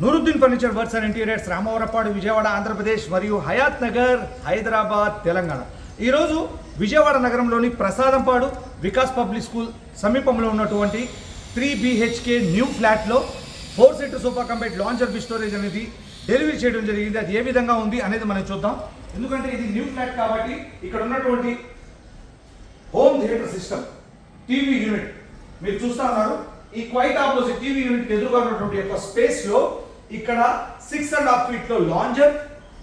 Nooruddin furniture works and interiors Ramavarappadu Vijayawada Andhra Pradesh మరియు హయాత్ నగర్ హైదరాబాద్ తెలంగాణ. ఈరోజు విజయవాడ నగరంలోని ప్రసాదంపాడు వికాస్ పబ్లిక్ స్కూల్ సమీపంలో ఉన్నటువంటి త్రీ బిహెచ్కే న్యూ ఫ్లాట్లో four seater sofa cum bed lounger B storage అనేది delivery చేయడం జరిగింది. అది ఏ విధంగా ఉంది అనేది మనం చూద్దాం. ఎందుకంటే ఇది న్యూ ఫ్లాట్ కాబట్టి ఇక్కడ ఉన్నటువంటి home theatre system TV unit. మీరు చూస్తా ఉన్నారు. ఈ క్వైట్ ఆపోజిట్ టీవీ యూనిట్ ఎదురుగా ఉన్నటువంటి యొక్క స్పేస్లో ఇక్కడ సిక్స్ అండ్ హాఫ్ ఫీట్లో లాంజర్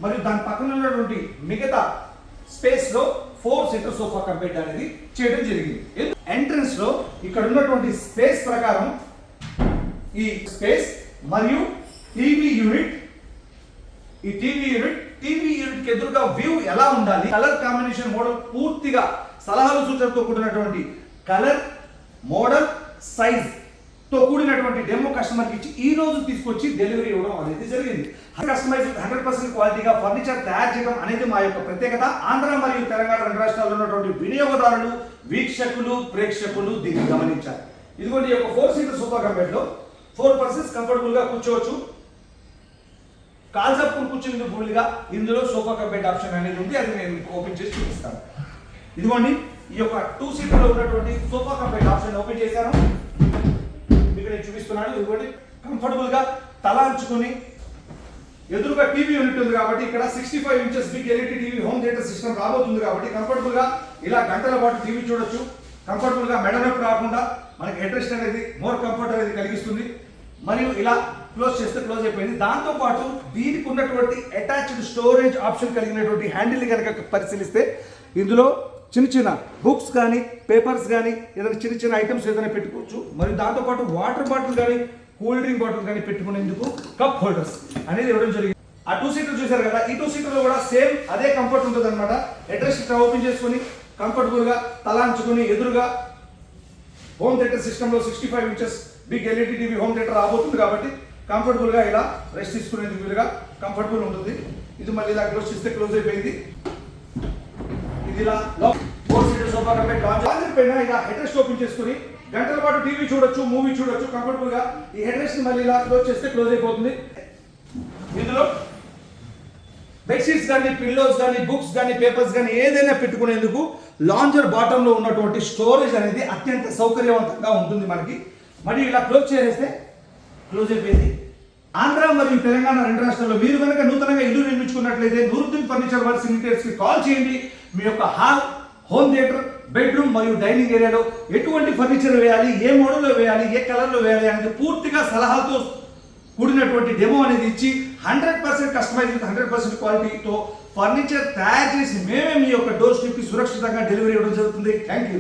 మరియు దాని పక్కన ఉన్నటువంటి మిగతా స్పేస్లో ఫోర్ సీటర్ సోఫా కంపెట్ అనేది చేయడం జరిగింది. ఎంట్రన్స్లో ఇక్కడ ఉన్నటువంటి స్పేస్ ప్రకారం ఈ స్పేస్ మరియు టీవీ యూనిట్ ఈ టీవీ యూనిట్ టీవీ యూనిట్కి ఎదురుగా వ్యూ ఎలా ఉండాలి? కలర్ కాంబినేషన్ మోడల్ పూర్తిగా సలహాలు సూచనలతో కూడినటువంటి కలర్ మోడల్ సైజ్ తో కూడినటువంటి డెమో కస్టమర్కి ఇచ్చి ఈ రోజు తీసుకొచ్చి డెలివరీ ఇవ్వడం అనేది జరిగింది. కస్టమైజ్ హండ్రెడ్ పర్సెంట్ క్వాలిటీగా ఫర్నిచర్ తయారు చేయడం అనేది మా యొక్క ప్రత్యేకత. ఆంధ్ర మరియు తెలంగాణ రెండు రాష్ట్రాల్లో ఉన్నటువంటి వినియోగదారులు వీక్షకులు ప్రేక్షకులు దీన్ని గమనించాలి. ఇదిగోండి ఈ యొక్క ఫోర్ సీటర్ సూపర్ కంపెట్లో ఫోర్ పర్సన్స్ కంఫర్టబుల్గా కూర్చోవచ్చు. కాల్చప్పులు కూర్చుని ఫుల్గా ఇందులో సోఫా కంపెట్ ఆప్షన్ అనేది ఉంది. అది నేను ఓపెన్ చేసి చూపిస్తాను. ఇదిగోండి ఈ యొక్క టూ సీటర్లో ఉన్నటువంటి సోఫా కంపెట్ ఆప్షన్ ఓపెన్ చేశాను. నేను చూపిస్తున్నాను ఇదిగోండి కంఫర్టబుల్గా తల అంచుకొని ఎదురుగా టీవీ యూనిట్ ఉంది కాబట్టి ఇక్కడ sixty five inches big LED TV home theatre system రాబోతుంది కాబట్టి కంఫర్టబుల్గా ఇలా గంటల పాటు టీవీ చూడొచ్చు. కంఫర్టబుల్గా మెడ నొప్పి రాకుండా మనకి హెడ్ రెస్ట్ అనేది మోర్ కంఫర్ట్ అనేది కలిగిస్తుంది. మరియు ఇలా క్లోజ్ చేస్తే క్లోజ్ అయిపోయింది. దాంతో పాటు దీనికి ఉన్నటువంటి అటాచ్డ్ స్టోరేజ్ ఆప్షన్ కలిగినటువంటి హ్యాండిల్ కనుక పరిశీలిస్తే ఇందులో చిన్న చిన్న బుక్స్ కానీ పేపర్స్ కానీ ఏదైనా చిన్న చిన్న ఐటమ్స్ ఏదైనా పెట్టుకోవచ్చు. మరియు దాంతో పాటు వాటర్ బాటిల్ కానీ కూల్ డ్రింక్ బాటిల్ కానీ పెట్టుకునేందుకు కప్ హోల్డర్స్ అనేది ఇవ్వడం జరిగింది. ఆ టూ సీటర్ చూశారు కదా ఈ టూ సీటర్లో కూడా సేమ్ అదే కంఫర్ట్ ఉంటుంది అనమాట అడ్రస్ ఇట్లా ఓపెన్ చేసుకొని కంఫర్టబుల్గా తలాంచుకుని ఎదురుగా హోమ్ థియేటర్ సిస్టమ్లో sixty five inches big LED TV home theatre రాబోతుంది కాబట్టి కంఫర్టబుల్గా ఇలా రెస్ట్ తీసుకునేందుకు వీలుగా కంఫర్టబుల్ ఉంటుంది. ఇది మళ్ళీ ఇలా క్లోజ్ చేస్తే క్లోజ్ అయిపోయింది. ఇలా ఫోర్ సీటర్ సోఫా కంపెనీ లాంచ్ పైన ఇలా హెడ్ రెస్ట్ ఓపెన్ చేసుకుని గంటల పాటు టీవీ చూడొచ్చు మూవీ చూడొచ్చు కంఫర్టబుల్గా ఈ హెడ్ రెస్ట్ మళ్ళీ ఇలా క్లోజ్ చేస్తే క్లోజ్ అయిపోతుంది. ఇందులో బెడ్షీట్స్ కానీ పిల్లోస్ కానీ బుక్స్ కానీ పేపర్స్ కానీ ఏదైనా పెట్టుకునేందుకు లాంజర్ బాటంలో ఉన్నటువంటి స్టోరేజ్ అనేది అత్యంత సౌకర్యవంతంగా ఉంటుంది మనకి. మరి ఇలా క్లోజ్ చేసేస్తే క్లోజ్ అయిపోయింది. ఆంధ్ర మరియు తెలంగాణ రెండు రాష్ట్రాల్లో మీరు కనుక నూతనంగా ఇల్లు నిర్మించుకున్నట్లయితే నూరుద్దీన్ ఫర్నిచర్ వర్క్స్ లిమిటెడ్స్కి కాల్ చేయండి. మీ యొక్క హాల్ హోమ్ థియేటర్ బెడ్రూమ్ మరియు డైనింగ్ ఏరియాలో ఎటువంటి ఫర్నిచర్ వేయాలి ఏ మోడల్లో వేయాలి ఏ కలర్లో వేయాలి అనేది పూర్తిగా సలహాతో కూడినటువంటి డెమో అనేది ఇచ్చి hundred percent customize hundred percent క్వాలిటీతో ఫర్నిచర్ తయారు చేసి మేమే మీ యొక్క డోర్ స్టెప్కి సురక్షితంగా డెలివరీ ఇవ్వడం జరుగుతుంది. Thank you